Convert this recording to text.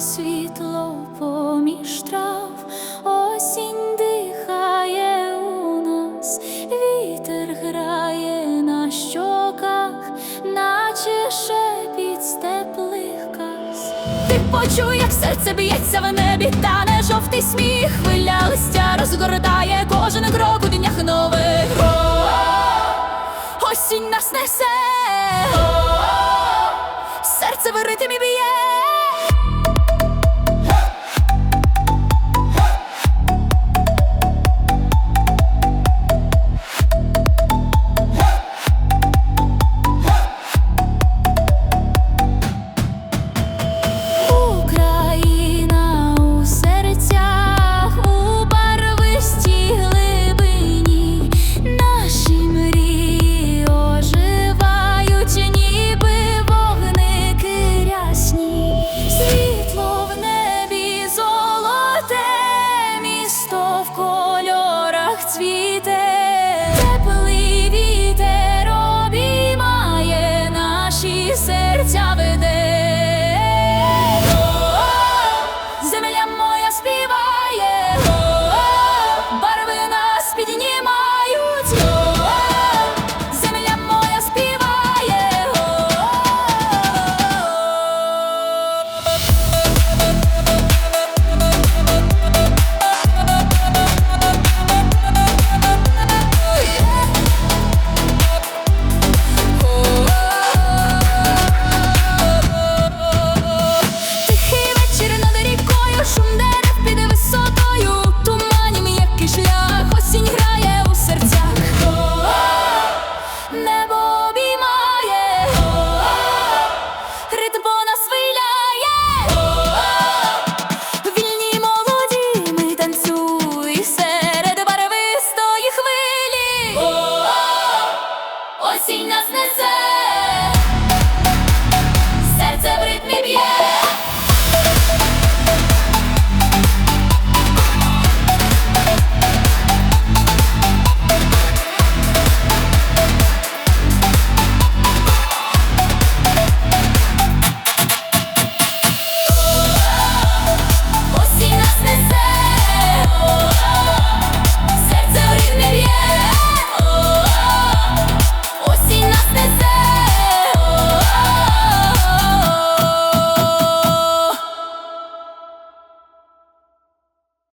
Світло поміж трав, осінь дихає у нас, вітер грає на щоках, наче шепіт степлих каз. Ти почуй, як серце б'ється в небі, та не жовтий сміх, хвиля листя розгортає кожен крок у днях нових. Осінь нас несе, серце в ритмі б'є. başım derim